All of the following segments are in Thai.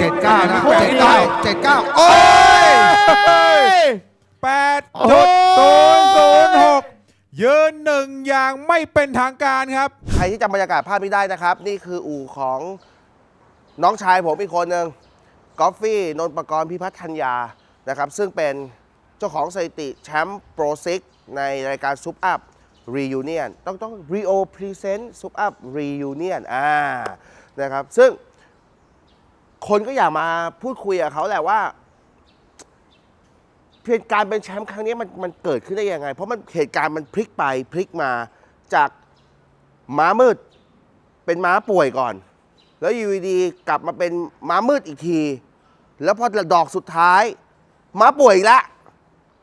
เจ็ดเก้านะเจ็ดเก้าเจ็ดเก้าโอ้ยแปดจุดศูนย์ศูนย์หกยืนหนึ่งอย่างไม่เป็นทางการครับ ใครที่จำบรรยากาศภาพนี้ได้นะครับ นี่คืออู่ของน้องชายผมอีกคนหนึ่งกอฟฟี่นนท์ประกรณ์พิพัฒน์ธัญญานะครับ ซึ่งเป็นเจ้าของสถิติแชมป์โปรซิกในรายการซุปอัพรียูเนียนต้องต้องรีโอพรีเซนต์ซุปอัพรียูเนียนอ่านะครับซึ่ง คนก็อยากมาพูดคุยกับเขาแหละว่าเหตุการณ์เป็นแชมป์ครั้งนี้มันมันเกิดขึ้นได้ยังไง เพราะมันเหตุการณ์มันพลิกไปพลิกมาจากม้ามืดเป็นม้าป่วยก่อน แล้วอยู่ดีกลับมาเป็นม้ามืดอีกที แล้วพอดอกสุดท้าย ม้าป่วยอีกละ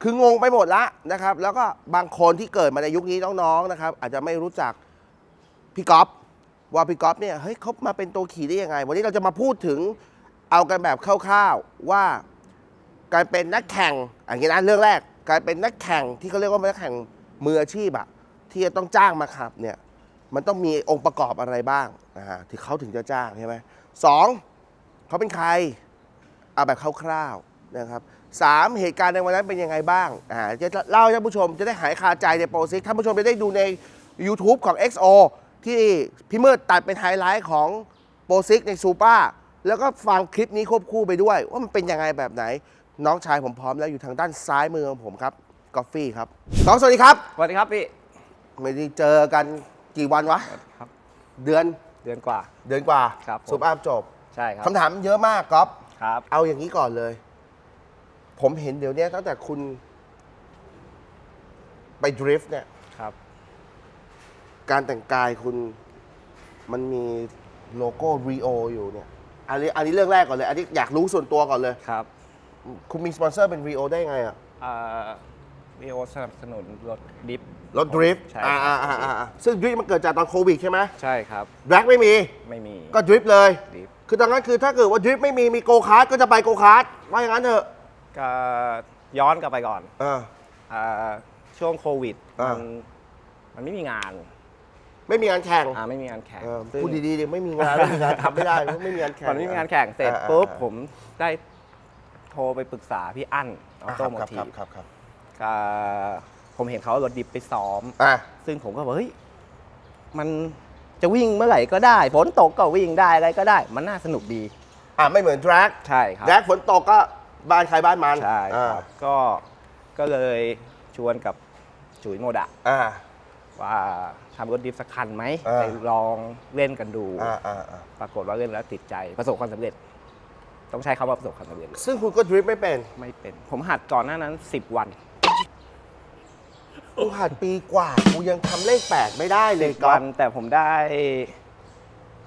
คืองงไปหมดละนะครับ แล้วก็บางคนที่เกิดมาในยุคนี้น้องๆนะครับ อาจจะไม่รู้จักพี่ก๊อฟว่าพี่ก๊อฟเนี่ยเฮ้ยเขามาเป็นตัวขี่ได้ยังไง วันนี้เราจะมาพูดถึง เอากันแบบคร่าวๆว่าการเป็นนักแข่งอันนี้นะเรื่องแรก การเป็นนักแข่งที่เขาเรียกว่านักแข่งมืออาชีพอะที่จะต้องจ้างมาขับเนี่ยมันต้องมีองค์ประกอบอะไรบ้างนะฮะที่เขาถึงจะจ้างใช่ไหมสองเขาเป็นใครเอาแบบคร่าวๆนะครับสามเหตุการณ์ในวันนั้นเป็นยังไงบ้างอ่าจะเล่าให้ท่านผู้ชมจะได้หายคาใจในโปรซิกท่านผู้ชมจะได้ดูใน YouTube ของ XO ที่พี่มืดตัดเป็นไฮไลท์ของโปรซิกในซูเปอร์ แล้วก็ฟังคลิปนี้ควบคู่ไปด้วย ว่ามันเป็นยังไงแบบไหน น้องชายผมพร้อมแล้วอยู่ทางด้านซ้ายมือของผมครับกอฟฟี่ครับน้องสวัสดีครับสวัสดีครับพี่ไม่ได้เจอกันกี่วันวะครับ เดือนเดือนกว่า เดือนกว่าครับผม ซุปอัพจบใช่ครับคำถามเยอะมากก๊อฟครับ เอาอย่างนี้ก่อนเลย ผมเห็นเดี๋ยวเนี้ยตั้งแต่คุณ ไปดริฟต์เนี่ย ครับ การแต่งกายคุณมันมีโลโก้รีโออยู่เนี่ย อันนี้อันนี้เรื่องแรกก่อนเลย อันนี้อยากรู้ส่วนตัวก่อนเลย ครับคุณมีสปอนเซอร์เป็นรีโอได้ไงอะวีโอสนับสนุนรถดิฟรถดริฟต์ใช่อ่าคอ่ารับอ่าอ่าซึ่งดริฟต์มันเกิดจากตอนโควิดใช่ไหมใช่ครับแร็กไม่มี ไม่มี ก็ดริฟต์เลยดิฟคือตอนนั้นคือถ้าเกิดว่าดริฟต์ไม่มีมีโกคาร์ทก็จะไปโกคาร์ทว่าอย่างนั้นเถอะก็ย้อนกลับไปก่อนอ่าอ่าช่วงโควิด อ่ามั มันมันไม่มีงาน ไม่มีงานแข่งอ่าไม่มีงานแข่งเออซึ่ง พูดดีๆดิไม่มีงานไม่มีงานทำไม่ได้ไม่มีงานแข่งมันไม่มีงานแข่งเสร็จอ่าปุ๊บอ่า ผมได้โทรไปปรึกษาพี่อั้นอออ่าโตโมครับทีครับครับครับผมเห็นเขาเอารถดิฟไปซ้อม อะ ซึ่งผมก็บอกเฮ้ยมันจะวิ่งเมื่อไหร่ก็ได้ฝนตกก็วิ่งได้อะไรก็ได้ มันน่าสนุกดีอะไม่เหมือนแดร็กใช่ครับ แดร็กฝนตกก็บ้านใครบ้านมันใช่คอ่ารับ ก็ก็เลยชวนกับจุ๋ยโมดะ อ่า ว่าทำรถดิฟสักคันไหมอ่า ไปลองเล่นกันดู อ่าอ่าอ่าปรากฏว่าเล่นแล้วติดใจประสบความสำเร็จ ต้องใช้คำว่าประสบความสำเร็จเลยซึ่งคุณก็ดริฟต์ไม่เป็นไม่เป็น ผมหัดก่อนหน้านั้น 10 วันกูหัดปีกว่ากูยังทำเลขแปดไม่ได้เลยก๊อวัฟนแต่ผมได้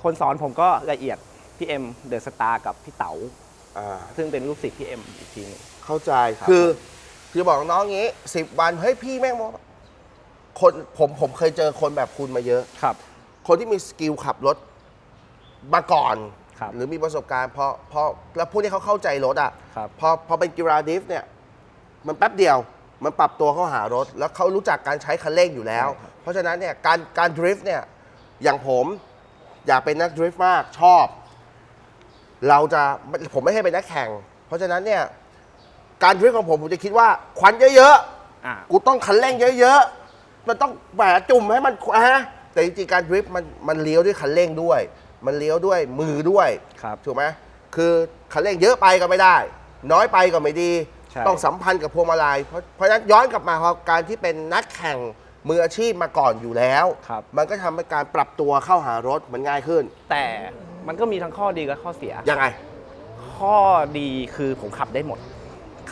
คนสอนผมก็ละเอียดพี่เอ็มเดอะสตาร์กับพี่เต๋าอ่าซึ่งเป็นลูกศิษย์พี่เอ็มอีกทีหนึง เข้าใจครับ คือ คือบอกน้องๆงี้สิบวันเฮ้ยพี่แม่งบอก คนผมผมเคยเจอคนแบบคุณมาเยอะ ครับ คนที่มีสกิลขับรถมาก่อน ครับ หรือมีประสบการณ์พอพอแล้วพวกที่เขาเข้าใจรถอะครับพอพอเป็นกีฬาดริฟต์เนี่ย มันแป๊บเดียวมันปรับตัวเข้าหารถ แล้วเขารู้จักการใช้คันเร่งอยู่แล้วใช่ครับเพราะฉะนั้นเนี่ยการการดริฟต์เนี่ยอย่างผมอยากเป็นนักดริฟต์มากชอบ เราจะผมไม่ให้เป็นนักแข่ง เพราะฉะนั้นเนี่ยการดริฟต์ของผมผมจะคิดว่าควันเยอะๆอ่ากูต้องคันเร่งเยอะ ๆ มันต้องแหมจุ่มให้มันฮะแต่จริงๆการดริฟต์มันมันเลี้ยวด้วยคันเร่งด้วย มันเลี้ยวด้วยมือด้วยครับ ถูกไหมคือคันเร่งเยอะไปก็ไม่ได้ น้อยไปก็ไม่ดี ใช่ ต้องสัมพันธ์กับพวงมาลัยเพราะเพราะฉะนั้นย้อนกลับมาพอการที่เป็นนักแข่งมืออาชีพมาก่อนอยู่แล้ว ครับ มันก็ทำให้การปรับตัวเข้าหารถมันง่ายขึ้นแต่มันก็มีทั้งข้อดีและข้อเสีย ยังไง ข้อดีคือผมขับได้หมด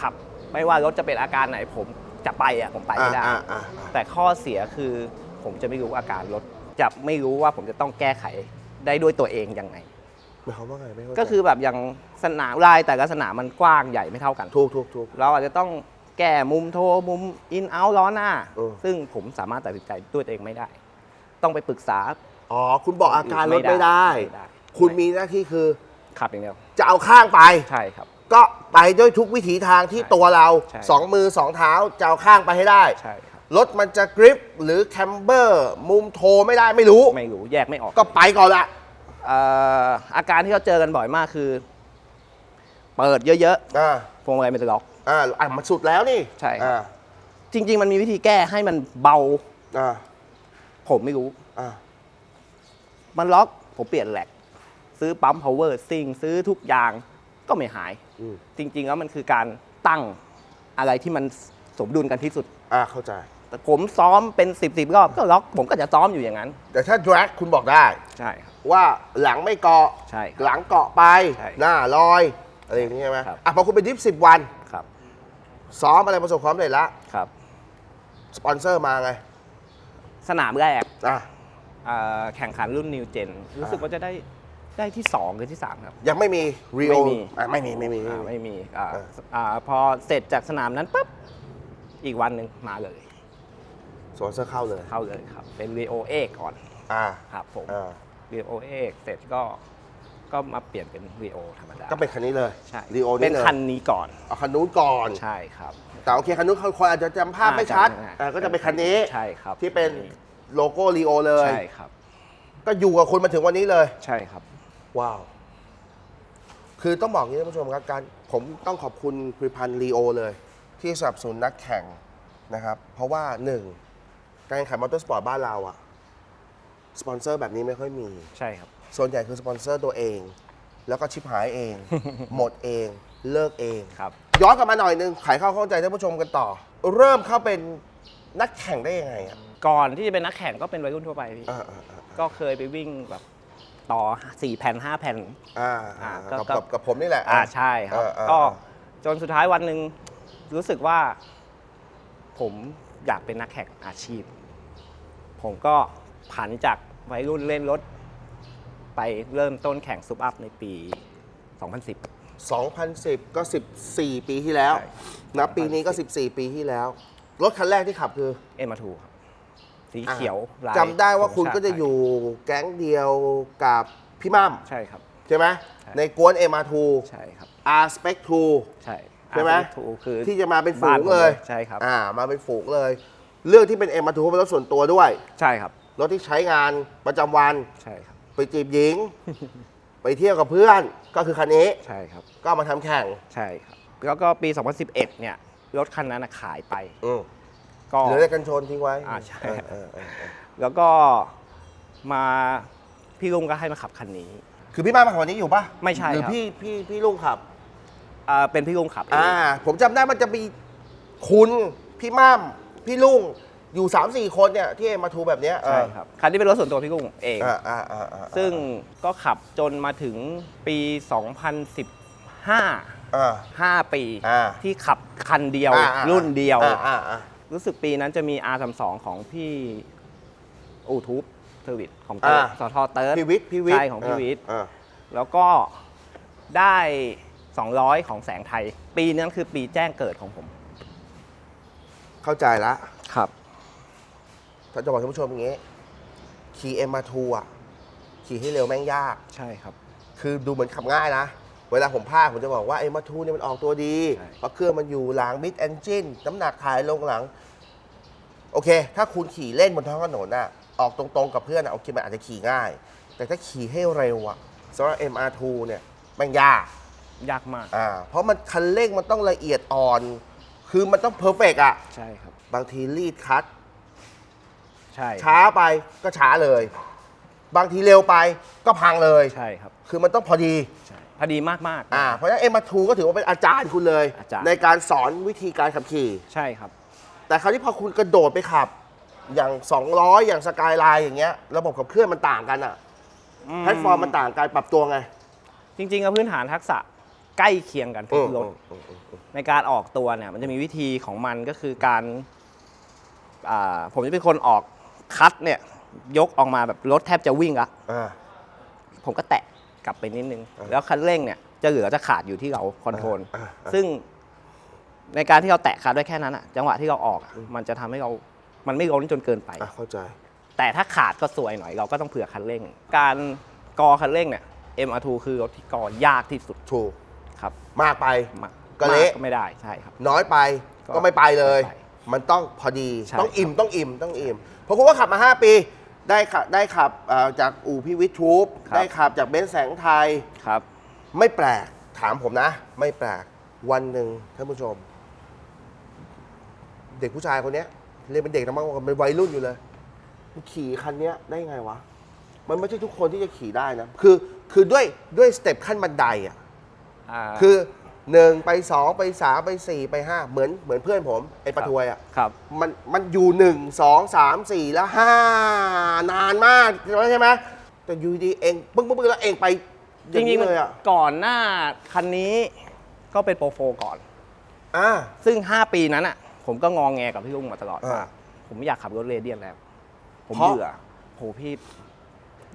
ขับ ไม่ว่ารถจะเป็นอาการไหนผม จะไปอะผมไปไม่ได้ อ่าอ่าอ่า แต่ข้อเสียคือผมจะไม่รู้อาการรถ จะไม่รู้ว่าผมจะต้องแก้ไขได้ด้วยตัวเองยังไง หมายความว่าไงไม่เข้าใจก็คือแบบอย่างสนามลายแต่ละสนามมันกว้างใหญ่ไม่เท่ากัน ถูกถูกถูก เราอาจจะต้องแก้มุมโทมุมอินเอาล้อหน้า เออ ซึ่งผมสามารถตัดสินใจด้วยตัวเองไม่ได้ ต้องไปปรึกษาอ๋อ คุณบอกอาการรถไม่ได้ ไม่ได้คุณมีหน้าที่คือขับอย่างเดียว จะเอาข้างไป ใช่ครับ ก็ไปด้วยทุกวิถีทางที่ใช่ตัวเราใช่ สองมือสองเท้าจะเอาข้างไปให้ได้ ใช่ครับ รถมันจะกริปหรือแคมเบอร์มุมโทไม่ได้ไม่รู้ ไม่รู้แยกไม่ออก ก็ไปก่อนละ เอ่ออาการที่เขาเจอกันบ่อยมากคือ เปิดเยอะอ่า ๆพวงมาลัยมันจะล็อก อ่าอะมันสุดแล้วนี่ใช่ครับอ่าจริง ๆ มันมีวิธีแก้ให้มันเบา อ่าผมไม่รู้ อ่ามันล็อก ผมเปลี่ยนแหลกซื้อปั๊ม power ซิงซื้อทุกอย่างก็ไม่หายอืม จริง ๆ แล้วมันคือการตั้งอะไรที่มันสมดุลกันที่สุด อ่าเข้าใจ แต่ผมซ้อมเป็น 10บสรอบก็ล็อกผมก็จะซ้อมอยู่อย่างนั้น แต่ถ้า drag คุณบอกได้ ใช่ครับ ว่าหลังไม่เกาะ ใช่ครับหลังเกาะไป ใช่หน้าลอย อะไรอย่างนี้ใช่ไหมครับ อะพอคุณไปดิฟสิบวัน ครับ ซ้อมอะไรประสบความสำเร็จละ ครับ สปอนเซอร์มาไง สนามแรกอะเอ่อแข่งขันรุ่น New Gen รู้สึกว่าจะได้ ได้ที่2หรือที่3ครับ ยังไม่มีรีโอไม่มีอะไม่มีไม่มี อ่าไม่มีอ่าเออ อ่าพอเสร็จจากสนามนั้นปุ๊บอีกวันหนึ่งมาเลยสปอนเซอร์เข้าเลยเข้าเลยครับ เป็น Rio เอก่อนอ่าครับผมอ่า Rio เอเสร็จก็ก็มาเปลี่ยนเป็น Rio ธรรมดาก็เป็นคันนี้เลยใช่รีโอเป็นี่นเลยคันนี้ก่อนเอาคันนู้นก่อน ใช่ครับ แต่โอเคคันนู้นคนอาจจะจำภาพไม่ชัดอ่าอ่าก็จะเป็นคันนี้ใช่ครับที่เป็นโลโก้รีโอเลย ใช่ครับ ก็อยู่กับคุณมาถึงวันนี้เลย ใช่ครับ ว้าว คือต้องบอกอย่างนี้ท่านผู้ชมครับการผมต้องขอบคุณผลิตภัณฑ์ลีโอเลย ที่สนับสนุนนักแข่งนะครับ เพราะว่าหนึ่งการแข่งขันมอเตอร์สปอร์ตบ้านเราอะสปอนเซอร์แบบนี้ไม่ค่อยมี ใช่ครับ ส่วนใหญ่คือสปอนเซอร์ตัวเอง แล้วก็ชิบหายเอง หมดเองเลิกเอง ครับ ย้อนกลับมาหน่อยนึงไขข้าวข้องใจท่านผู้ชมกันต่อ เริ่มเข้าเป็นนักแข่งได้ยังไงอะก่อนที่จะเป็นนักแข่งก็เป็นวัยรุ่นทั่วไปพี่ อ่าอ่าอ่าก็เคยไปวิ่งแบบ ต่อ4แผ่น5แผ่นอ่าอ่าอ่าก็กับก็ กับกับผมนี่แหละ อ่าใช่ครับอ่าอ่าก็อ่าจนสุดท้ายวันหนึ่งรู้สึกว่า ผมอยากเป็นนักแข่งอาชีพ ผมก็ผันจากวัยรุ่นเล่นรถ ไปเริ่มต้นแข่งซุปอัพในปี 2010 2010 ก็ 14 ปีที่แล้วใช่ นะปีนี้ก็ 14 ปีที่แล้ว รถคันแรกที่ขับคือ เอ็มาทูครับ สีเขียวลายจำได้ว่าคุณธงชติก็จะอยู่แก๊งเดียวกับพี่มั่มใช่ครับ ใช่ไหมใช่ในกวน M2 ใช่ครับ R Spec 2ใช่ใช่ไหมทูคือที่จะมาเป็นฝูบ้านงผมเลยใช่ครับอ่ามาเป็นฝูงเลย เรื่องที่เป็น M2 เพราะเป็นรถส่วนตัวด้วย ใช่ครับรถที่ใช้งานประจำวันใช่ครับไปจีบหญิง ไปเที่ยวกับเพื่อนก็คือคันนี้ใช่ครับ ก็เอามาทำแข่งใช่ครับแล้วก็ปี 2011 เนี่ยรถคันนั้นนะขายไปอืม ก็ เหลือแต่กันชนทิ้งไว้อ่าใช่เออเออเออเออแล้วก็มาพี่ลุงก็ให้มาขับคันนี้ คือพี่มามาขับวันนี้อยู่ปะไม่ใช่หรือครับ พี่พี่พี่ลุงขับ อ่าเป็นพี่ลุงขับเองอ่า ผมจำได้มันจะมีคุณพี่ม่ามพี่ลุงอยู่3ามสี่คนเนี่ยที่มาทูแบบเนี้ยเออใช่ครับคันนี้เป็นรถส่วนตัวพี่ลุงเอง อ่าอ่าอ่าอ่าซึ่งก็ขับจนมาถึงปี 2015 อ่า 5 ปี อ่าที่ขับคันเดียว อ่าอ่ารุ่นเดียว อ่าอ่าอ่า รู้สึกปีนั้นจะมี R32 ของพี่อูทูบเทอร์วิทของเติร์ดอ่า สทเติร์ด พี่วิทย์พี่วิทย์ใช่ของพี่วิทย์ อ่า แล้วก็ได้ 200 ของแสงไทย ปีนั้นคือปีแจ้งเกิดของผม เข้าใจละครับ ถ้าจะบอกท่านผู้ชมอย่างงี้ ขี่เอ็มมาทูอะ ขี่ให้เร็วแม่งยาก ใช่ครับ คือดูเหมือนขับง่ายนะ เวลาผมพากผมจะบอกว่าเอ็มมาทูเนี่ยมันออกตัวดี ใช่ เพราะเครื่องมันอยู่หลังมิดเอนจินน้ำหนักถ่ายลงหลัง โอเค ถ้าคุณขี่เล่นบนท้องถนนน่ะออกตรงๆกับเพื่อนอะโอเคมันอาจจะขี่ง่าย แต่ถ้าขี่ให้เร็วอะสำหรับ MR2 เนี่ยแม่งยาก ยากมาก อ่าเพราะมันคันเร่งมันต้องละเอียดอ่อน คือมันต้องเพอร์เฟกอะ ใช่ครับ บางทีรีดคัด ใช่ช้าไปก็ช้าเลย บางทีเร็วไปก็พังเลย ใช่ครับ คือมันต้องพอดี ใช่ พอดีมากมากๆอ่าเพราะฉะนั้นเอ็มทูก็ถือว่าเป็นอาจารย์คุณเลย อาจารย์ ในการสอนวิธีการขับขี่ ใช่ครับ แต่คราวนี้พอคุณกระโดดไปขับ อย่าง 200 อย่างสกายไลน์อย่างเงี้ยระบบขับเคลื่อนมันต่างกันอะแพลตฟอร์มมันต่างกันปรับตัวไง จริงๆแล้วพื้นฐานทักษะใกล้เคียงกันทุกรถอืมอืมอืมในการออกตัวเนี่ย มันจะมีวิธีของมันก็คือการอ่าผมจะเป็นคนออกคัดเนี่ย ยกออกมาแบบรถแทบจะวิ่งละอ่าผมก็แตะ กลับไปนิดนึงอ่าแล้วคันเร่งเนี่ยจะเหลือจะขาดอยู่ที่เราคอนโทรลอ่าอ่าซึ่งในการที่เราแตะคัดได้แค่นั้นอะจังหวะที่เราออกอะมันจะทำให้เรา มันไม่ล้นจนเกินไป อะเข้าใจ แต่ถ้าขาดก็สวยหน่อยเราก็ต้องเผื่อคันเร่ง การกอคันเร่งเนี่ย MR2 คือรถที่กอยากที่สุดถูก ครับมากไป มากก็เละ มากก็ไม่ได้ใช่ครับ น้อยไปก็ก็ไม่ไปเลย ไม่ไปมันต้องพอดี ใช่ต้องอิ่มต้องอิ่มต้องอิ่มเพราะคุณว่าขับมา 5 ปี ได้ขับได้ขับเอ่อจากอู่พี่วิทย์ทูบได้ขับจากเบนซ์แสงไทย ครับ ไม่แปลกถามผมนะ ไม่แปลกวันหนึ่งท่านผู้ชม เด็กผู้ชายคนเนี้ยเรียนเป็นเด็กนะมั้งเป็นวัยรุ่นอยู่เลยมันขี่คันเนี้ยได้ไงวะ มันไม่ใช่ทุกคนที่จะขี่ได้นะ คือคือด้วยด้วยสเต็ปขั้นบันไดอะ อ่าคือ หนึ่งไปสองไปสามไปสี่ไปห้าเหมือนเหมือนเพื่อนผมไอ้ปะทวยอะครับ มันมันอยู่หนึ่งสองสามสี่แล้วห้านานมากใช่ไหมแต่อยู่ดีเองปึ้งปึ้งปึ้งแล้วเองไปอจย่างรินี้งๆมันเลยอะก่อนหน้าคันนี้ก็เป็นโปรโฟก่อน อ่า ซึ่ง 5 ปีนั้นอะ ผมก็งองแงกับพี่ลุงมาตลอดอ่าว่าผมไม่อยากขับรถเรเดียนแล้ว ผมเพราะ เบื่อโหพี่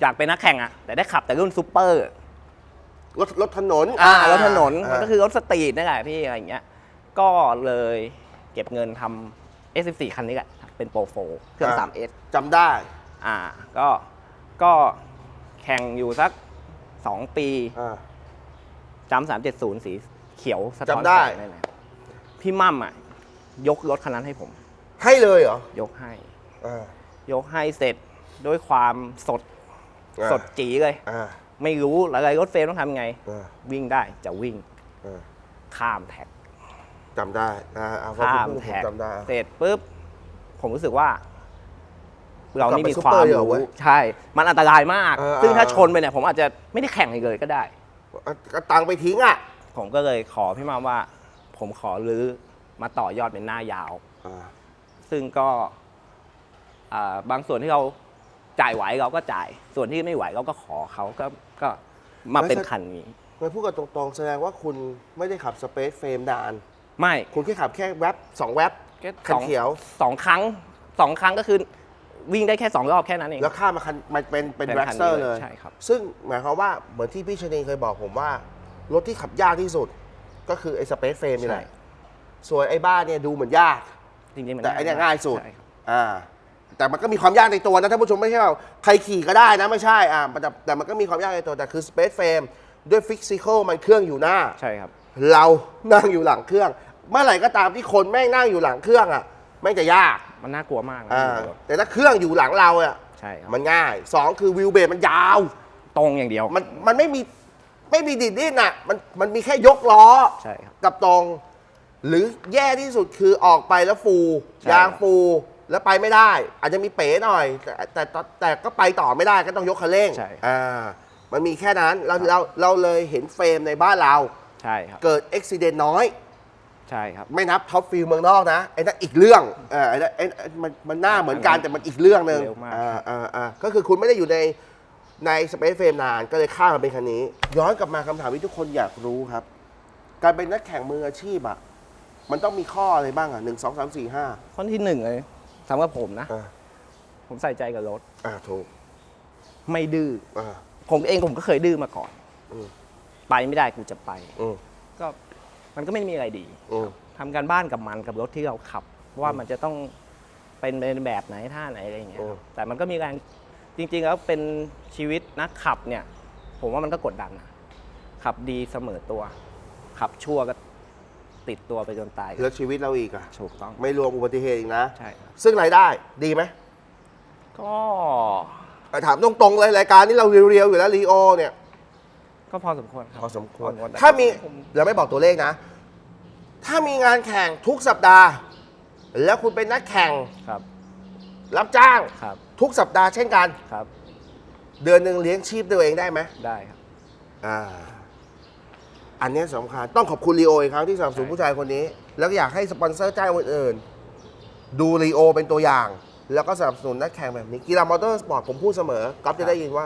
อยากเป็นนักแข่งอะ แต่ได้ขับแต่รุ่นซูเปอร์ รถรถถนนอ่ารถถนนอ่าก็คือรถสตรีทนี่แหละพี่อะไรอย่างเงี้ย ก็เลยเก็บเงินทำ S14 คันนี้แหละ เป็นโปรโฟเครื่อง 3S จำได้ อ่า ก็ ก็แข่งอยู่สัก 2 ปีอ่า จำ370 สีเขียวสะท้อนจำได้ แสงนั่นแหละพี่มั่มอะ ยกรถคันนั้นให้ผม ให้เลยเหรอยกให้ อ่ายกให้เสร็จด้วยความสด อ่าสดจีเลย อ่า ไม่รู้อะไรรถเฟรมต้องทำไง อ่าวิ่งได้จะวิ่งอ่าข้ามแท็ก จำได้อ่าเอาเพราะข้ามผมแท็กจำได้ เสร็จปุ๊บ ผมรู้สึกว่า เรานี่มีกลับไปความซุปเปอร์เหรอรู้เว้ยใช่ มันอันตรายมาก เออซึ่งถ้าเออชนไปเนี่ย ผมอาจจะไม่ได้แข่งอีกเลยก็ได้อะก็ตังค์ไปทิ้งอะผมก็เลยขอพี่มาว่า ผมขอรื้อมาต่อยอดเป็นหน้ายาว อ่าซึ่งก็อ่าบางส่วนที่เรา จ่ายไหวเราก็จ่าย ส่วนที่ไม่ไหวเราก็ขอเขาก็ก็มาเป็นคันนี้ไม่พูดกันตรงๆ แสดงว่าคุณไม่ได้ขับสเปซเฟรมนาน ไม่คุณแค่ขับแค่แว็บสองแว็บแค่คันสองเขียวสองครั้งสองครั้งก็คือวิ่งได้แค่สองรอบแค่นั้นเอง แล้วข้ามมาคันมันเป็นเป็นเป็นแร็กคันเตอร์นี้เลเลยยใช่ครับซึ่งหมายความว่าเหมือนที่พี่ชนินเคยบอกผมว่า รถที่ขับยากที่สุด ก็คือไอ้สเปซเฟรมนี่แหละใช่ส่วนไอ้บ้านเนี่ยดูเหมือนยากจริงๆมันแต่ไอ้เนี่ยง่ายสุดใช่ครับอ่า แต่มันก็มีความยากในตัวนะท่านผู้ชมไม่ใช่ว่าใครขี่ก็ได้นะไม่ใช่อ่าแต่แต่มันก็มีความยากในตัวแต่คือสเปซเฟรมด้วยฟิสิกอลมันเครื่องอยู่หน้า ใช่ครับ เรานั่งอยู่หลังเครื่อง เมื่อไหร่ก็ตามที่คนแม่งนั่งอยู่หลังเครื่องอะแม่งจะยากมันน่ากลัวมากนะอ่าแต่ถ้าเครื่องอยู่หลังเราอะใช่ครับมันง่ายสองคือวิวเบสมันยาว ตรงอย่างเดียวมันมันไม่มีไม่มีดิดดิ้นอะมันมันมีแค่ยกล้อใช่ครับกับตรง หรือแย่ที่สุดคือออกไปแล้วฟู ใช่ ยางฟู แล้วไปไม่ได้ อาจจะมีเป๋หน่อย แต่แต่แต่แต่ก็ไปต่อไม่ได้ก็ต้องยกคันเร่งใช่ อ่ามันมีแค่นั้นเราเราเราเลยเห็นเฟรมในบ้านเรา ใช่ครับ เกิดอุบิเหตุน้อย ใช่ครับ ไม่นับท็อปฟิลเมืองนอกนะไอ้นั่นอีกเรื่องเออไอ้นั่นไอ้ไอ้มันมันหน้าเหมือนกันแต่มันอีกเรื่องหนึ่งเร็วมาก อ่าอ่าอ่าก็คือคุณไม่ได้อยู่ในในสเปซเฟรมนานก็เลยข้ามมาเป็นคันนี้ ย้อนกลับมาคำถามที่ทุกคนอยากรู้ครับ การเป็นนักแข่งมืออาชีพอะมันต้องมีข้ออะไรบ้างอะหนึ่งสองสามสี่ห้าข้อที่หนึ่งเลย สำหรับผมนะ อ่าผมใส่ใจกับรถ อ่าถูกไม่ดื้อ อ่า ผมเองผมก็เคยดื้อมาก่อน อืม ไปไม่ได้กูจะไป อืมก็มันก็ไม่มีอะไรดี อืม ทำการบ้านกับมันกับรถที่เราขับ ว่ามันจะต้องเป็นเป็นแบบไหนท่าไหนอะไรอย่างเงี้ยอืม แต่มันก็มีแรงจริง ๆ แล้วเป็นชีวิตนักขับเนี่ย ผมว่ามันก็กดดันนะขับดีเสมอตัว ขับชั่วก็ ติดตัวไปจนตายแล้วชีวิตเราอีกอะถูกต้อง ไม่รวมอุบัติเหตุอีกนะ ใช่ครับซึ่งรายได้ดีไหมก็อะถามตรงๆเลยรายการนี้เราเรียวๆอยู่แล้วรีโอเนี่ยก็พอสมควรครับพอสมควรแต่ถ้ามีผมเราไม่บอกตัวเลขนะ ถ้ามีงานแข่งทุกสัปดาห์ แล้วคุณเป็นนักแข่งครับ รับจ้างครับ ทุกสัปดาห์เช่นกันครับ เดือนหนึ่งเลี้ยงชีพตัวเองได้ไหมได้ครับ อ่า อันเนี้ยสำคัญต้องขอบคุณลีโออีกครั้งที่สนับสนุนใช่ผู้ชายคนนี้ แล้วก็อยากให้สปอนเซอร์เจ้าอื่นๆดูลีโอเป็นตัวอย่าง แล้วก็สนับสนุนนักแข่งแบบนี้กีฬามอเตอร์สปอร์ตผมพูดเสมอก๊อฟจะได้ยินว่า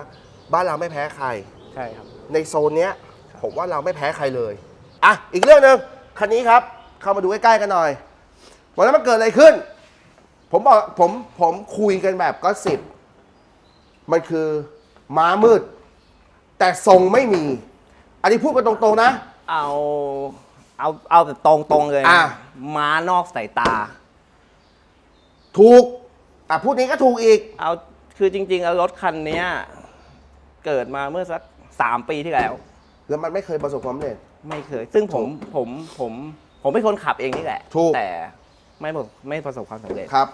บ้านเราไม่แพ้ใคร ใช่ครับ ในโซนเนี้ยผมว่าเราไม่แพ้ใครเลย อะ อีกเรื่องหนึ่งคันนี้ครับ เข้ามาดูใกล้ๆกันหน่อยวันนั้นมันเกิดอะไรขึ้น ผมบอกผมผมคุยกันแบบก็สิบมันคือม้ามืด แต่ทรงไม่มี อันนี้พูดกันตรงๆนะ เอาเอาเอาแบบตรงๆเลยนะอะ ม้านอกสายตา ถูกอะพูดนี้ก็ถูกอีก เอาคือจริงๆแล้วรถคันเนี้ยเกิดมาเมื่อสักสามปีที่แล้ว แล้วมันไม่เคยประสบความสำเร็จ ไม่เคย ซึ่งผมผมผมผมเป็นคนขับเองนี่แหละ ถูก แต่ไม่ประไม่ประสบความสำเร็จ ครับ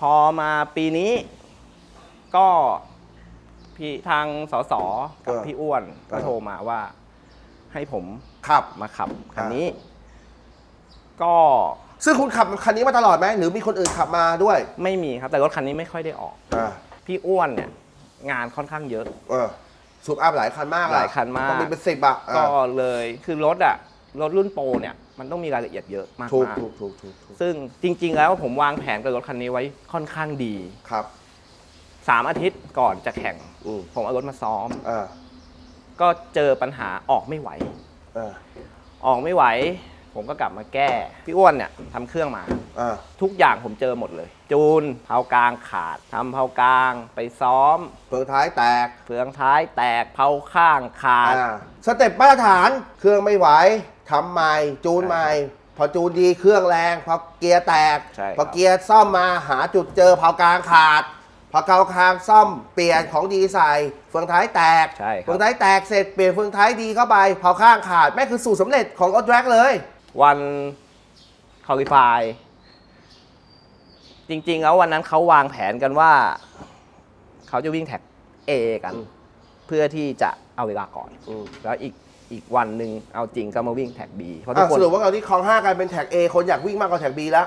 พอมาปีนี้ก็ พี่ทางสสกับเออพี่อ้วนก็เออ โทรมาว่า ให้ผมขับ มาขับคันอ่านี้นี้ ก็ซึ่งคุณขับคันนี้มาตลอดไหมหรือมีคนอื่นขับมาด้วยไม่มีครับ แต่รถคันนี้ไม่ค่อยได้ออก อ่าพี่อ้วนเนี่ย งานค่อนข้างเยอะ เออสูบอัพหลายคันมากอะหลายคันมาก ต้องมีเป็นสิบอะก็อ่าเลยคือรถอะรถรุ่นโปรเนี่ย มันต้องมีรายละเอียดเยอะมากถูกๆถูกถูกถูกถูกซึ่งจริง ๆ แล้วผมวางแผนกับรถคันนี้ไว้ค่อนข้างดี ครับ สามอาทิตย์ก่อนจะแข่ง อืมผมเอารถมาซ้อม อ่าก็เจอปัญหาออกไม่ไหว อ่าออกไม่ไหว ผมก็กลับมาแก้ พี่อ้วนเนี่ยทำเครื่องมา อ่าทุกอย่างผมเจอหมดเลย จูนเผากลางขาดทำเผากลางไปซ้อมเฟืองท้ายแตกเฟืองท้ายแตกเผาข้างขาด อ่าสเต็ปมาตรฐานเครื่องไม่ไหวทำใหม่จูนใหม่พอจูนดีเครื่องแรงพอเกียร์แตกใช่ครับ พอเกียร์ซ่อมมาหาจุดเจอเผากลางขาด พอเกากลางซ่อมเปลี่ยนของดีใส่เฟืองท้ายแตกใช่คเฟืรัอบงท้ายแตกเสร็จเปลี่ยนเฟืองท้ายดีเข้าไปเผาข้างขาดแม่งคือสูตรสำเร็จของออดแร็กเลย วันคอลิฟายจริง ๆ แล้ววันนั้นเขาวางแผนกันว่า เขาจะวิ่งแท็ก A กัน อืม เพื่อที่จะเอาเวลาก่อนอืมแล้วอีกอีกวันหนึ่งเอาจริงก็มาวิ่งแท็ก B เพราะทุอะกคน สรุปว่าเราที่คลองห้ากลายเป็นแท็ก A คนอยากวิ่งมากกว่าแท็ก B แล้ว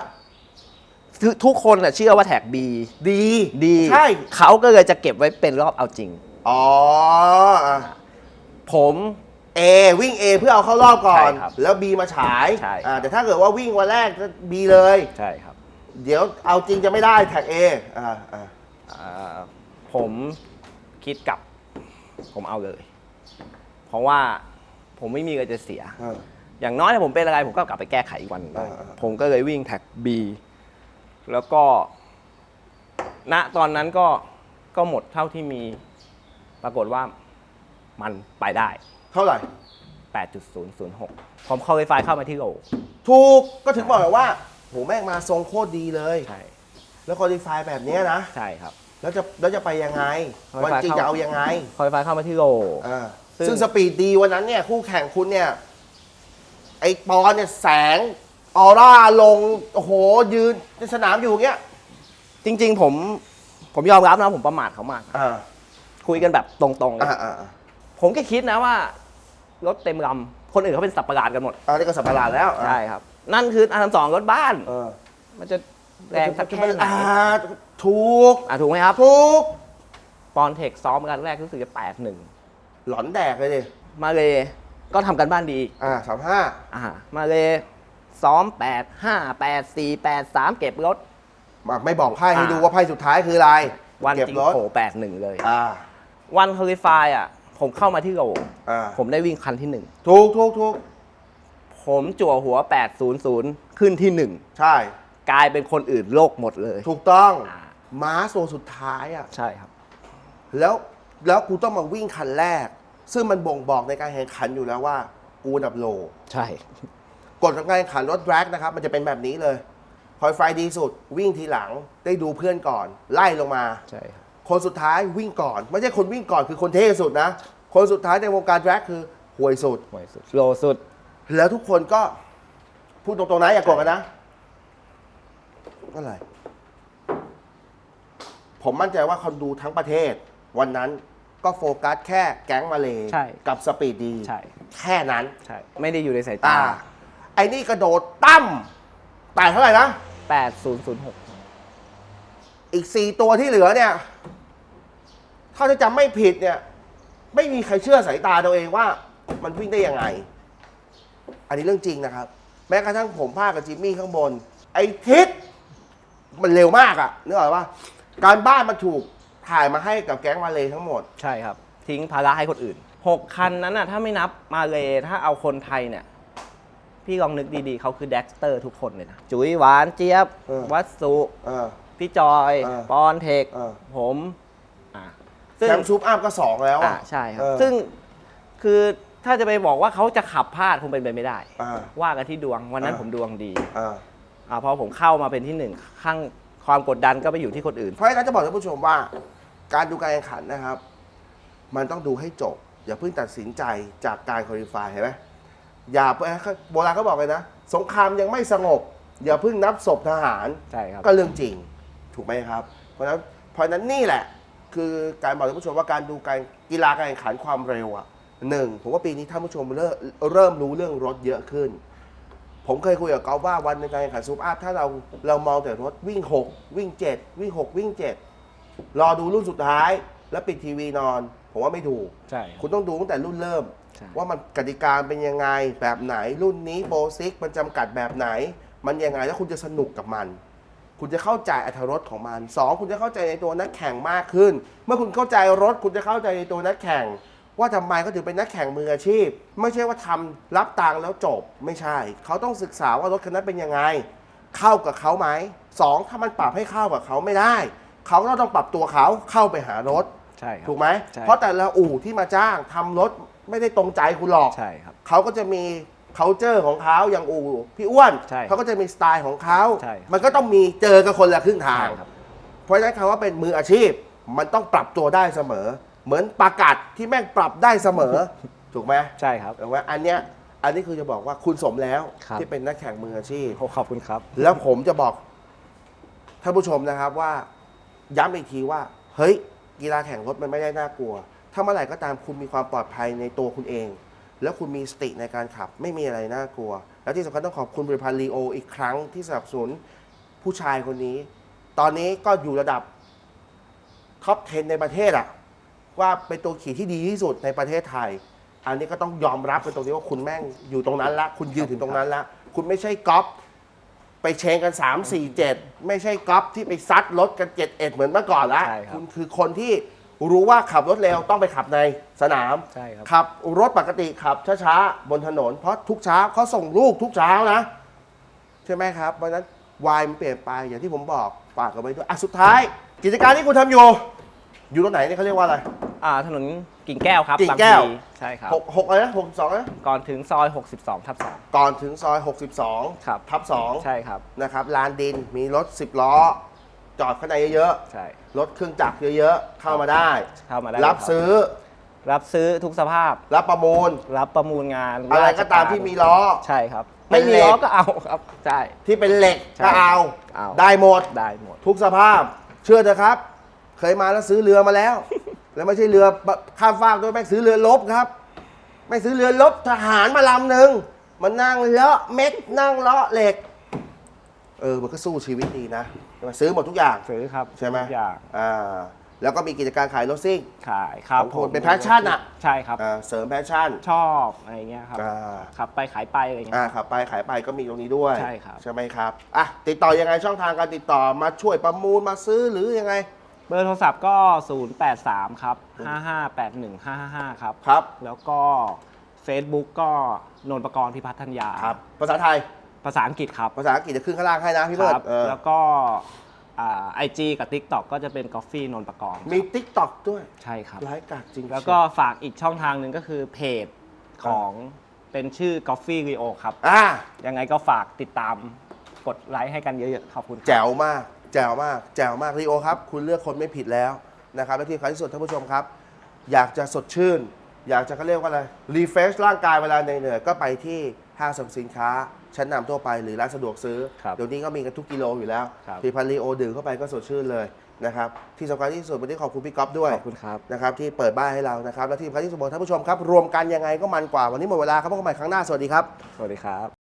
ทุกทุกคนน่ะเชื่อว่าแท็ก B ดี ดีใช่ เขาก็เลยจะเก็บไว้เป็นรอบเอาจริง อ๋ออะ ผม A วิ่ง A เพื่อเอาเข้ารอบก่อน ใช่ครับแล้ว B มาฉายใช่ครับ อ่าแต่ถ้าเกิดว่าวิ่งวันแรกก็ B เลย ใช่ครับเดี๋ยวเอาจริงจะไม่ได้แท็ก A อ่าอ่าอ่าผมคิดกลับ ผมเอาเลย เพราะว่าผมไม่มีอะไรจะเสีย อ่า อย่างน้อยถ้าผมเป็นอะไรผมก็กลับไปแก้ไขอีกวันหนึ่งได้อ่าผมก็เลยวิ่งแท็ก B แล้วก็ ณตอนนั้นก็ก็หมดเท่าที่มี ปรากฏว่ามันไปได้ เท่าไหร่ 8.006 ผมเข้าไฟไฟเข้ามาที่โหลถูกก็ถึงบอกเลยว่าโหแม่งมาทรงโคตรดีเลย ใช่แล้วคอลิฟายแบบเนี้ยนะ ใช่ครับ แล้วจะแล้วจะไปยังไง Qualify วันจริงเข้า จะเอายังไงเข้าไฟไฟเข้ามาที่โหลอ่าซึ่ง ซึ่งสปีดดีวันนั้นเนี่ยคู่แข่งคุณเนี่ย ไอปอนเนี่ยแสง ออร่าลงโอ้โหยืนในสนามอยู่เงี้ยจริง ๆ ผมผมยอมรับนะผมประมาทเขามาก อ่าคุยกันแบบตรงๆเลยอ่าอ่าอ่าผมก็คิดนะว่ารถเต็มลำคนอื่นเขาเป็นสับประหลาดกันหมดอันนี้ก็สัปดาห์แล้วอ่าใช่ครับ นั่นคืออันดับสองรถบ้าน เออมันจะแรงสักแค่ไหนอ่าถูกอะถูกไหมครับถูกปอนเทคซ้อมกันแรกรู้สึกจะแปดหนึ่งหลอนแดกเลยดิมาเลยก็ทำกันบ้านดี อ่าสามห้าอ่ามาเลย ซ้อมแปดห้าแปดสี่แปดสามเก็บรถ ไม่บอกไพ่ให้อ่าดูว่าไพ่สุดท้ายคืออะไรวันเก็บจริงรถโผแปดหนึ่งเลย อ่า วันคอลิฟายอะ ผมเข้ามาที่โหลอ่าผมได้วิ่งคันที่หนึ่งถูกถูกถูกผมจั่วหัว 800 ขึ้นที่หนึ่งใช่ กลายเป็นคนอื่นโลกหมดเลย ถูกต้องอ่าม้าตัวสุดท้ายอะ ใช่ครับ แล้วแล้วกูต้องมาวิ่งคันแรก ซึ่งมันบ่งบอกในการแข่งขันอยู่แล้วว่า กูอันดับโล ใช่ กฎของการแข่งขันรถแร็กนะครับมันจะเป็นแบบนี้เลยพอยไฟดีสุดวิ่งทีหลังได้ดูเพื่อนก่อน ไล่ลงมา ใช่ครับคนสุดท้ายวิ่งก่อน ไม่ใช่คนวิ่งก่อนคือคนเท่สุดนะ คนสุดท้ายในวงการแร็กคือห่วยสุด ห่วยสุดโลสุด แล้วทุกคนก็พูดตรงๆนะอย่าโกรธกันนะอะไรผมมั่นใจว่าคนดูทั้งประเทศ วันนั้นก็โฟกัสแค่แก๊งมาเลยใช่ กับสปีดดี ใช่ แค่นั้น ใช่ ไม่ได้อยู่ในสายอ่าตา ไอ้นี่กระโดดตั้มแต่เท่าไหร่นะ 8006 อีกสี่ตัวที่เหลือเนี่ย ถ้าจะจำไม่ผิดเนี่ย ไม่มีใครเชื่อสายตาตัวเองว่า มันวิ่งได้ยังไง อันนี้เรื่องจริงนะครับ แม้กระทั่งผมพากับจิมมี่ข้างบน ไอ้ทิศมันเร็วมากอะนึกออกปะการบ้านมันถูกถ่ายมาให้กับแก๊งมาเลยทั้งหมด ใช่ครับ ทิ้งภาระให้คนอื่น 6 คันนั้นน่ะถ้าไม่นับมาเลยถ้าเอาคนไทยเนี่ย พี่ลองนึกดีๆ เขาคือแด็กสเตอร์ทุกคนเลยนะ จุ๋ยหวานเจี๊ยบ เออ วัดสุ เออ พี่จอย เออปอนเทค เออ ผมอ่าซึ่ง แชมป์ซูปอัพก็สองแล้วอ่าอะใช่ครับ เออ ซึ่งคือถ้าจะไปบอกว่าเขาจะขับพลาดคงเป็นไปไม่ได้ อ่าว่ากันที่ดวงวันนั้นอ่า ผมดวงดีอ่า อ่าพอผมเข้ามาเป็นที่หนึ่งข้างความกดดันก็ไปอยู่ที่คนอื่น เพราะฉะนั้นจะบอกท่านผู้ชมว่า การดูการแข่งขันนะครับ มันต้องดูให้จบ อย่าเพิ่งตัดสินใจจากการคุริฟายเห็นไหม อย่าไปโบราณเขาบอกเลยนะ สงครามยังไม่สงบ อย่าเพิ่งนับศพทหารใช่ครับก็เรื่องจริงถูกไหมครับ เพราะฉะนั้นเพราะฉะนั้นนี่แหละ คือการบอกท่านผู้ชมว่าการดูการกีฬาการแข่งขันความเร็วอะหนึ่งผมว่าปีนี้ท่านผู้ชมเริ่มเริ่มรู้เรื่องรถเยอะขึ้น ผมเคยคุยกับกอล์ฟว่าวันในการแข่งขันซูปอัพถ้าเราเรามองแต่รถวิ่ง 6 วิ่ง 7 วิ่ง 6 วิ่ง 7 รอดูรุ่นสุดท้ายแล้วปิดทีวีนอน ผมว่าไม่ถูก ใช่ครับคุณต้องดูตั้งแต่รุ่นเริ่มใช่ ว่ามันกติกาเป็นยังไงแบบไหน รุ่นนี้โบซิกมันจำกัดแบบไหน มันยังไงแล้วคุณจะสนุกกับมัน คุณจะเข้าใจอรรถรสของมันสองคุณจะเข้าใจในตัวนักแข่งมากขึ้น เมื่อคุณเข้าใจรถ คุณจะเข้าใจในตัวนักแข่ง ว่าทำไมเขาถึงเป็นนักแข่งมืออาชีพ ไม่ใช่ว่าทำรับตังค์แล้วจบไม่ใช่ เขาต้องศึกษาว่ารถคันนั้นเป็นยังไง เข้ากับเขาไหมสองถ้ามันปรับให้เข้ากับเขาไม่ได้ เขาก็ต้องปรับตัวเขาเข้าไปหารถใช่ครับถูกไหมใช่เพราะแต่ละอู่ที่มาจ้างทำรถ ไม่ได้ตรงใจคุณหรอก ใช่ครับ เขาก็จะมี c u เจอร์ของเขาอย่างอู่พี่อ้วน ใช่เขาก็จะมีสไตล์ของเขา ใช่ครับมันก็ต้องมีเจอกับคนละครึ่งทาง ใช่ครับ เพราะฉะนั้นคำว่าเป็นมืออาชีพ มันต้องปรับตัวได้เสมอ เหมือนประกาศที่แม่งปรับได้เสมอ ถูกไหมใช่ครับ ถูกไหมอันเนี้ยอันนี้คือจะบอกว่าคุณสมแล้วครับ ที่เป็นนักแข่งมืออาชีพโอ้ขอบคุณครับ แล้วผมจะบอกท่านผู้ชมนะครับว่าย้ำอีกทีว่า เฮ้ยกีฬาแข่งรถมันไม่ได้น่ากลัว ถ้าเมื่อไหร่ก็ตามคุณมีความปลอดภัยในตัวคุณเอง แล้วคุณมีสติในการขับ ไม่มีอะไรน่ากลัว แล้วที่สำคัญต้องขอบคุณบริพันธ์ลีโออีกครั้งที่สนับสนุนผู้ชายคนนี้ ตอนนี้ก็อยู่ระดับท็อป 10 ในประเทศอะว่าเป็นตัวขี่ที่ดีที่สุดในประเทศไทย อันนี้ก็ต้องยอมรับเป็นตรงนี้ว่าคุณแม่งอยู่ตรงนั้นละ คุณยืนถึงตรงนั้นละ คุณไม่ใช่ก๊อปไปเชงกัน 3 4 7 ไม่ใช่ก๊อปที่ไปซัดรถกัน 7 1 เหมือนเมื่อก่อนละ ใช่ครับ คุณคือคนที่ รู้ว่าขับรถเร็วต้องไปขับในสนาม ใช่ครับ ขับรถปกติขับช้าๆบนถนน เพราะทุกเช้าเขาส่งลูกทุกเช้านะ ใช่ไหมครับเพราะฉะนั้นวายมันเปลี่ยนไปอย่างที่ผมบอกฝากกันไว้ด้วยอะสุดท้าย กิจการที่คุณทำอยู่ อยู่ตรงไหนเนี่ยเขาเรียกว่าอะไร อ่าถนนกิ่งแก้วครับกิ่งแก้ว บาพลีใช่ครับหกหกอะไรนะหกสองนะก่อนถึงซอย 62ทับ ก่อนถึงซอย 62 ครับ ทับ2ใช่ครับ2นะครับลานดินมีรถ 10 ล้อ จอดข้างในเยอะใช่ๆ รถเครื่องจักรเยอะๆ เข้ามาได้ เข้ามาได้รับเลยคซื้อ รับซื้อทุกสภาพ รับประมูล รับประมูลงานอะไรก็ตามที่มีล้อ ใช่ครับ เป็ไม่นมีเหล็ก ล้อก็เอาครับใช่ ที่เป็นเหล็กใช่ก็เอา เอา ได้หมด ได้หมด ทุกสภาพ เชื่อเถอะครับ เคยมาแล้วซื้อเรือมาแล้ว แล้วไม่ใช่เรือข้ามฟากด้วยแม่งซื้อเรือลบครับ ไม่ซื้อเรือลบทหารมาลำหนึ่งมันนั่งเลาะเม็ดนั่งเลาะเหล็ก เออมันก็สู้ชีวิตดีนะใช่ไหมซื้อหมดทุกอย่าง ซื้อครับใช่ไหม ทุกอย่างอ่าแล้วก็มีกิจการขายรถซิ่งขายครับของคุณผมเป็น passion อะใช่ครับ อ่าเสริมแพชชั่น ชอบอะไรเงี้ยครับอ่า ขับไปขายไปอะไรเงี้อ่ายขับไปขายไปก็มีตรงนี้ด้วยใช่ครับ ใช่ไหมครับอะติดต่อยังไงช่องทางการติดต่อมาช่วยประมูลมาซื้อหรือยังไงเบอร์โทรศัพท์ก็ 083 ครับ 5581 555 ครับ ครับแล้วก็ Facebook ก็นนท์ประกรณ์พิพัฒน์ธัญญา ครับภาษาไทย ภาษาอังกฤษครับ ภาษาอังกฤษจะขึ้นข้างล่างให้นะพี่คเบิร์รัดเออแล้วก็ไอจีกับ TikTok ก็จะเป็นก o ฟฟี่นนท์ประกรณ์มีทิกตอกด้วยใช่ครับไลฟ์กัดจริงแล้วก็ฝากอีกช่องทางหนึ่งก็คือเพจของเป็นชื่อ Coffee Rio ครับอ่ายังไงก็ฝากติดตามกดไลค์ให้กันเยอะๆขอบคุณครับแจ๋วมาก แจ๋วมาก แจ๋วมากรีโอครับ คุณเลือกคนไม่ผิดแล้วนะครับและที่สำคัญที่สุดท่านผู้ชมครับ อยากจะสดชื่น อยากจะเขาเรียกว่าอะไรรีเฟรชร่างกายเวลาเหนื่อยๆก็ไปที่ ห้างสรรพสินค้า ชั้นนำทั่วไปหรือร้านสะดวกซื้อ ครับเดี๋ยวนี้ก็มีกันทุกกิโลอยู่แล้วครับพีพันรีโอดื่มเข้าไปก็สดชื่นเลยนะครับที่สำคัญที่สุดวันนี้ขอบคุณพี่ก๊อฟด้วย ขอบคุณครับ นะครับที่เปิดบ้านให้เรานะครับ และที่สำคัญที่สุดบอกท่านผู้ชมครับ รวมกันยังไงก็มันกว่า วันนี้หมดเวลาครับพบกันใหม่ครั้งหน้า สวัสดีครับ สวัสดีครับ